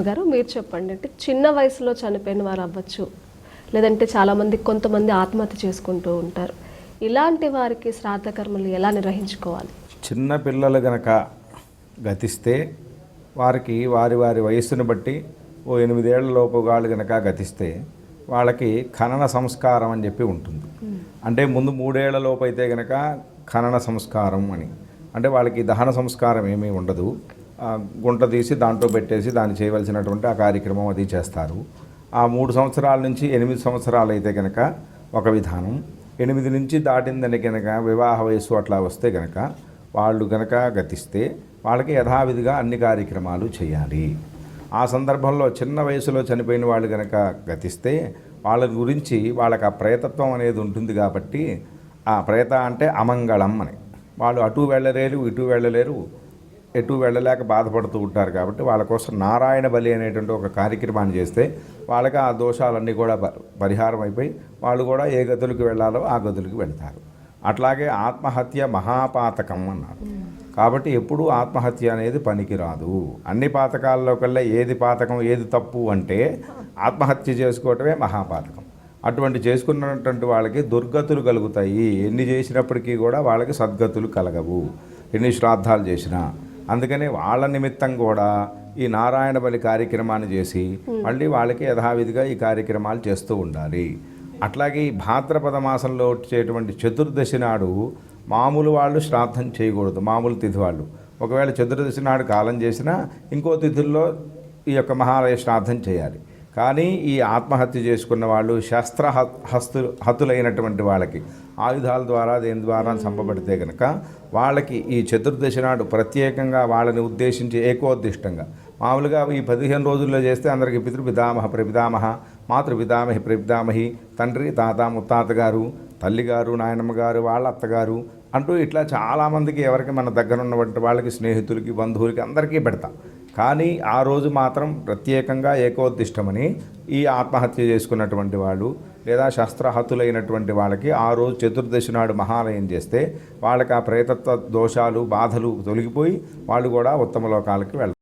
గారు మీరు చెప్పండి. అంటే చిన్న వయసులో చనిపోయిన వారు అవ్వచ్చు. లేదంటే చాలామంది కొంతమంది ఆత్మహత్య చేసుకుంటూ ఉంటారు. ఇలాంటి వారికి శ్రాద్ధ కర్మలు ఎలా నిర్వహించుకోవాలి? చిన్న పిల్లలు గనక గతిస్తే వారికి వారి వారి వయస్సును బట్టి ఓ ఎనిమిదేళ్ళ లోపు వాళ్ళు గనక గతిస్తే వాళ్ళకి ఖనన సంస్కారం అని చెప్పి ఉంటుంది. అంటే ముందు మూడేళ్ళ లోపు అయితే గనక ఖనన సంస్కారం అని. అంటే వాళ్ళకి దహన సంస్కారం ఏమీ ఉండదు. గుంట తీసి దాంట్లో పెట్టేసి దాన్ని చేయవలసినటువంటి ఆ కార్యక్రమం అది చేస్తారు. ఆ మూడు సంవత్సరాల నుంచి ఎనిమిది సంవత్సరాలు అయితే కనుక ఒక విధానం. ఎనిమిది నుంచి దాటిందని కనుక వివాహ వయస్సు అట్లా వస్తే కనుక వాళ్ళు కనుక గతిస్తే వాళ్ళకి యథావిధిగా అన్ని కార్యక్రమాలు చేయాలి. ఆ సందర్భంలో చిన్న వయసులో చనిపోయిన వాళ్ళు కనుక గతిస్తే వాళ్ళ గురించి వాళ్ళకి ఆ ప్రేతత్వం అనేది ఉంటుంది కాబట్టి ఆ ప్రేత అంటే అమంగళం అని. వాళ్ళు అటు వెళ్ళలేరు ఇటు వెళ్ళలేరు ఎటు వెళ్ళలేక బాధపడుతూ ఉంటారు కాబట్టి వాళ్ళ కోసం నారాయణ బలి అనేటువంటి ఒక కార్యక్రమాన్ని చేస్తే వాళ్ళకి ఆ దోషాలన్నీ కూడా ప- పరిహారం అయిపోయి వాళ్ళు కూడా ఏ గదులకు వెళ్ళాలో ఆ గదులకు వెళ్తారు. అట్లాగే ఆత్మహత్య మహాపాతకం అన్నారు. కాబట్టి ఎప్పుడూ ఆత్మహత్య అనేది పనికిరాదు. అన్ని పాతకాల్లో కల్లా ఏది పాతకం ఏది తప్పు అంటే ఆత్మహత్య చేసుకోవటమే మహాపాతకం. అటువంటి చేసుకున్నటువంటి వాళ్ళకి దుర్గతులు కలుగుతాయి. ఎన్ని చేసినప్పటికీ కూడా వాళ్ళకి సద్గతులు కలగవు. ఎన్ని శ్రాద్ధాలు చేసినా. అందుకని వాళ్ళ నిమిత్తం కూడా ఈ నారాయణ బలి కార్యక్రమాన్ని చేసి మళ్ళీ వాళ్ళకి యథావిధిగా ఈ కార్యక్రమాలు చేస్తూ ఉండాలి. అట్లాగే ఈ భాద్రపద మాసంలో వచ్చేటువంటి చతుర్దశి నాడు మామూలు వాళ్ళు శ్రాద్ధం చేయకూడదు మామూలు తిథి వాళ్ళు. ఒకవేళ చతుర్దశి నాడు కాలం చేసినా ఇంకో తిథుల్లో ఈ యొక్క మహాలయ శ్రాద్ధం చేయాలి. కానీ ఈ ఆత్మహత్య చేసుకున్న వాళ్ళు శస్త్ర హస్తు హతులైనటువంటి వాళ్ళకి. ఆయుధాల ద్వారా దేని ద్వారా చంపబడితే కనుక వాళ్ళకి ఈ చతుర్దశి నాడు ప్రత్యేకంగా వాళ్ళని ఉద్దేశించి ఏకోద్దిష్టంగా. మామూలుగా ఈ పదిహేను రోజుల్లో చేస్తే అందరికీ పితృపితామహ ప్రపితామహ మాతృపితామహి ప్రపితామహి తండ్రి తాత ముత్తాత గారు తల్లిగారు నాయనమ్మ గారు వాళ్ళ అత్తగారు అంటూ ఇట్లా చాలామందికి ఎవరికి మన దగ్గర ఉన్నటువంటి వాళ్ళకి స్నేహితులకి బంధువులకి అందరికీ పెడతాం. కానీ ఆ రోజు మాత్రం ప్రత్యేకంగా ఏకోద్దిష్టమని ఈ ఆత్మహత్య చేసుకున్నటువంటి వాళ్ళు లేదా శస్త్రహతులైనటువంటి వాళ్ళకి ఆ రోజు చతుర్దశి నాడు మహాలయం చేస్తే వాళ్ళకి ఆ ప్రేతత్వ దోషాలు బాధలు తొలగిపోయి వాళ్ళు కూడా ఉత్తమ లోకాలకి వెళ్తారు.